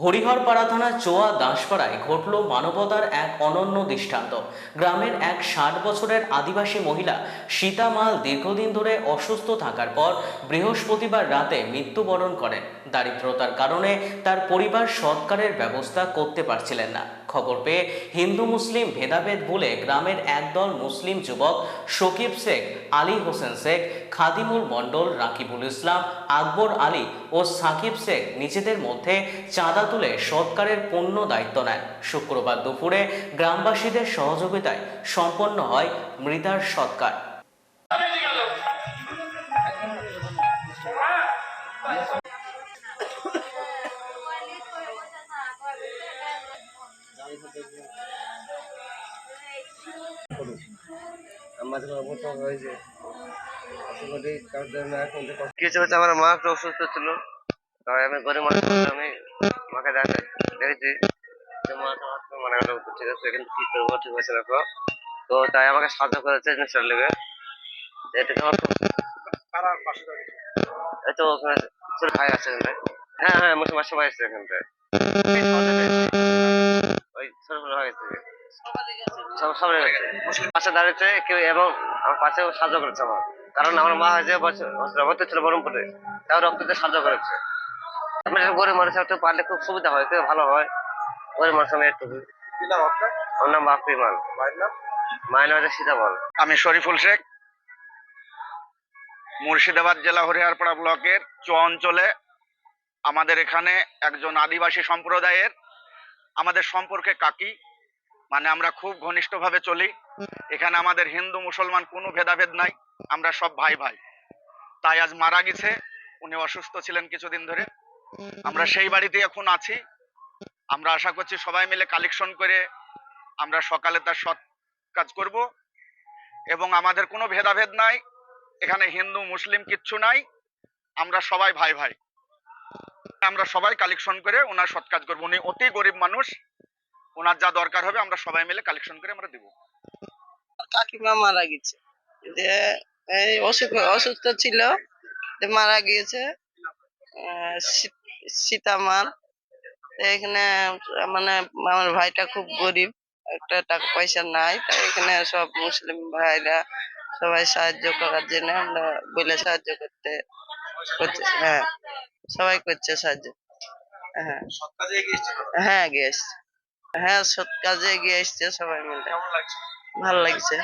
হরিহরপাড়া থানার চোয়া দাসপাড়ায় ঘটল মানবতার এক অনন্য দৃষ্টান্ত। গ্রামের এক ষাট বছরের আদিবাসী মহিলা সীতামাল দীর্ঘদিন ধরে অসুস্থ থাকার পর বৃহস্পতিবার রাতে মৃত্যুবরণ করেন। দারিদ্রতার কারণে তার পরিবার সৎকারের ব্যবস্থা করতে পারছিলেন না। খবর পেয়ে হিন্দু মুসলিম ভেদাভেদ ভুলে গ্রামের একদল মুসলিম যুবক শকিব শেখ, আলী হোসেন শেখ, খাদিমুল মণ্ডল, রাকিবুল ইসলাম, আকবর আলী ও সাকিব শেখ নিজেদের মধ্যে চাঁদা তুলে সৎকারের পূর্ণ দায়িত্ব নেন শুক্রবার দুপুরে গ্রামবাসীদের সহযোগিতায় সম্পন্ন হয় মৃতার সৎকার। আমার মা একটু অসুস্থ ছিল। তাই আমি গরিব মানুষ। বলে আমি দেখেছি। যে মা তো আসলে মানে হলো ঠিক আছে কিন্তু কি করব ঠিক আছে দেখো তো। তাই আমাকে সাহায্য করেছে জিনিসটার লেগে। এটা খুব এই তো ওখানে ছোট ভাই আছে এখানে। হ্যাঁ হ্যাঁ মুসলিম মাসে ভাই আছে এখানটায়। ওই ছোট ছোট ভাই আছে। সব সামনে গেছে পাশে দাঁড়িয়েছে কেউ এবং আমার পাশেও সাহায্য করেছে আমার। কারণ আমার মা হয়েছে রক্ত ছিল বরমপুরে তাও রক্ততে সাহায্য করেছে। একটা গরিব মানুষ একটু পারলে খুব সুবিধা হয় খুব ভালো হয়। গরিব মানুষ আমি একটু ওর নাম মায়ের নাম সীতাবল। আমি শরীফুল শেখ মুর্শিদাবাদ জেলা হরিহরপাড়া ব্লকের চো অঞ্চলে আমাদের এখানে একজন আদিবাসী সম্প্রদায়ের আমাদের সম্পর্কে কাকি মানে আমরা খুব ঘনিষ্ঠভাবে চলি। এখানে আমাদের হিন্দু মুসলমান কোনো ভেদাভেদ নাই আমরা সব ভাই ভাই তাই আজ মারা গেছে উনি অসুস্থ ছিলেন কিছুদিন ধরে। আমরা সেই বাড়িতে এখন আছি। আমরা আশা করছি সবাই মিলে কালেকশন করে আমরা সকালে তার সৎ কাজ করব এবং আমাদের কোনো ভেদাভেদ নাই। এখানে হিন্দু মুসলিম কিচ্ছু নাই। আমরা সবাই ভাই ভাই। আমরা সবাই কালেকশন করে ওনার সৎ কাজ করব। উনি অতি গরিব মানুষ। ওনার যা দরকার হবে আমরা সবাই মিলে কালেকশন করে আমরা দিব। কাকিমা মারা গেছে। যে এই অসুখ অসুস্থ ছিল মারা গিয়েছে সীতামাল তো এখানে মানে আমার ভাইটা খুব গরিব একটা টাকা পয়সা নাই তাই এখানে সব মুসলিম ভাইরা সবাই সাহায্য করার জন্য আমরা বলে সাহায্য করতে করছে হ্যাঁ সবাই করছে সাহায্য হ্যাঁ। হ্যাঁ গিয়েছে হ্যাঁ সৎ কাজে এগিয়ে এসছে সবাই মিলে। ভালো লাগছে।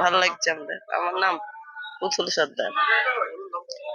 ভালো লাগছে আমাদের। আমার নাম পুতুল সর্দার।